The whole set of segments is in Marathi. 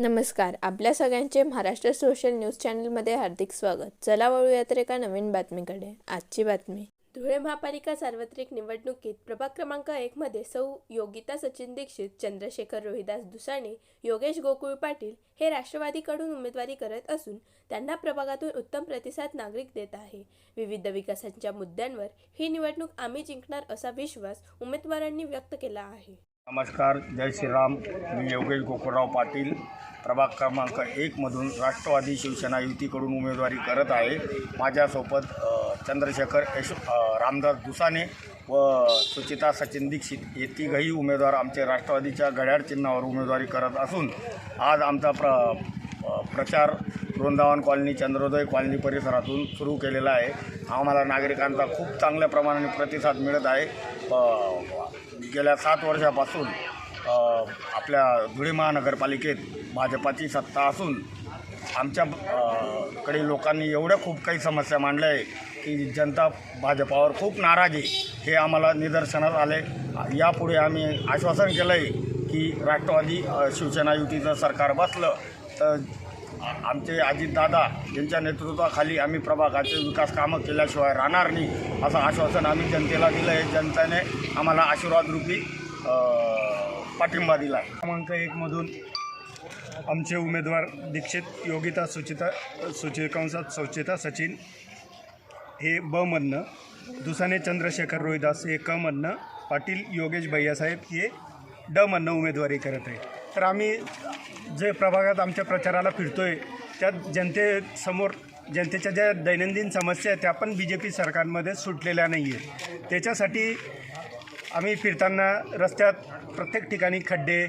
नमस्कार आपल्या सगळ्यांचे महाराष्ट्र सोशल न्यूज चॅनलमध्ये हार्दिक स्वागत. चला वळूयात तर एका नवीन बातमीकडे. आजची बातमी. धुळे महापालिका सार्वत्रिक निवडणुकीत प्रभाग क्रमांक एकमध्ये सौ योगिता सचिन दीक्षित चंद्रशेखर रोहिदास दुसाणे योगेश गोकुळ पाटील हे राष्ट्रवादीकडून उमेदवारी करत असून त्यांना प्रभागातून उत्तम प्रतिसाद नागरिक देत आहे. विविध विकासांच्या मुद्द्यांवर ही निवडणूक आम्ही जिंकणार असा विश्वास उमेदवारांनी व्यक्त केला आहे. नमस्कार जय श्रीराम. मी योगेश गोकुळराव पाटील. प्रभाग क्रमांक एकमधून राष्ट्रवादी शिवसेना युतीकडून उमेदवारी करत आहे. माझ्यासोबत चंद्रशेखर यश रामदास दुसाने व सुचिता सचिन दीक्षित हे तिघही उमेदवार आमचे राष्ट्रवादीच्या घड्याळ चिन्हावर उमेदवारी करत असून आज आमचा प्र प्रचार वृंदावन कॉलनी चंद्रोदय कॉलनी परिसरातून सुरू केलेला आहे. आम्हाला नागरिकांचा खूप चांगल्या प्रमाणाने प्रतिसाद मिळत आहे. गेल्या सात वर्षापासून आपल्या धुळे महानगरपालिकेत भाजपाची सत्ता असून आमच्याकडे लोकांनी एवढ्या खूप काही समस्या मांडल्या आहे की जनता भाजपावर खूप नाराज आहे. हे आम्हाला निदर्शनास आले. यापुढे आम्ही आश्वासन केलं आहे की राष्ट्रवादी शिवसेना युतीचं सरकार बसलं आमचे अजितदादा यांच्या नेतृत्वाखाली आम्ही प्रभागाचे विकास कामं केल्याशिवाय राहणार नाही असं आश्वासन आम्ही जनतेला दिलं आहे. जनतेने आम्हाला आशीर्वादरूपी पाठिंबा दिला क्रमांक एकमधून आमचे उमेदवार दीक्षित योगिता सुचिता सुचिकांसात सुचिता सचिन हे ब म्हणणं दुसाने चंद्रशेखर रोहिदास हे क म्हणणं पाटील योगेश भैयासाहेब हे ड म्हणणं उमेदवारी करत आहे तर आम्ही जे प्रभागात आमच्या प्रचाराला फिरतो आहे त्यात जनतेसमोर जनतेच्या ज्या दैनंदिन समस्या आहेत त्या पण बी जे पी सरकारमध्ये सुटलेल्या नाही आहेत त्याच्यासाठी आम्ही फिरताना रस्त्यात प्रत्येक ठिकाणी खड्डे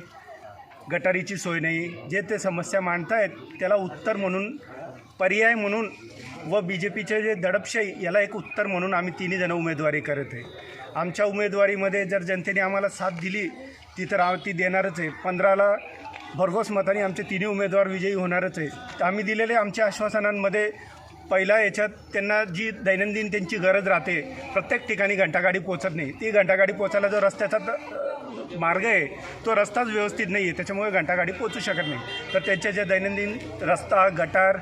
गटारीची सोय नाही. जे ते समस्या मांडतायत त्याला उत्तर म्हणून पर्याय म्हणून व बी जे पीचे जे दडपशाही याला एक उत्तर म्हणून आम्ही तिन्ही जण उमेदवारी करत आहे. आमच्या उमेदवारीमध्ये जर जनतेने आम्हाला साथ दिली ती तर आ ती देणारच आहे. पंधराला भरघोस मताने आमचे तिन्ही उमेदवार विजयी होणारच आहे. तर आम्ही दिलेल्या आमच्या आश्वासनांमध्ये पहिला याच्यात त्यांना जी दैनंदिन त्यांची गरज राहते प्रत्येक ठिकाणी घंटागाडी पोचत नाही. ती घंटागाडी पोचायला जो रस्त्याचा मार्ग आहे तो रस्ताच व्यवस्थित नाही आहे. त्याच्यामुळे घंटागाडी पोचू शकत नाही. तर त्यांच्या ज्या दैनंदिन रस्ता गटार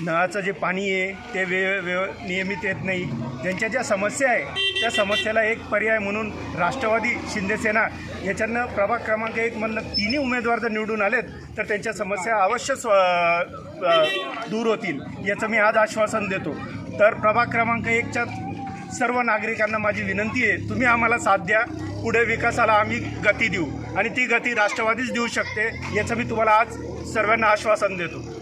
नळाचं जे पाणी आहे ते वे वे नियमित येत नाही. त्यांच्या ज्या समस्या आहे त्या समस्येला एक पर्याय म्हणून राष्ट्रवादी शिंदेसेना याच्यानं प्रभाग क्रमांक एक म्हणलं तिन्ही उमेदवार जर निवडून आलेत तर त्यांच्या समस्या अवश्य स्व दूर होतील याचं मी आज आश्वासन देतो. तर प्रभाग क्रमांक एकच्या सर्व नागरिकांना माझी विनंती आहे तुम्ही आम्हाला साथ द्या पुढे विकासाला आम्ही गती देऊ आणि ती गती राष्ट्रवादीच देऊ शकते याचं मी तुम्हाला आज सर्वांना आश्वासन देतो.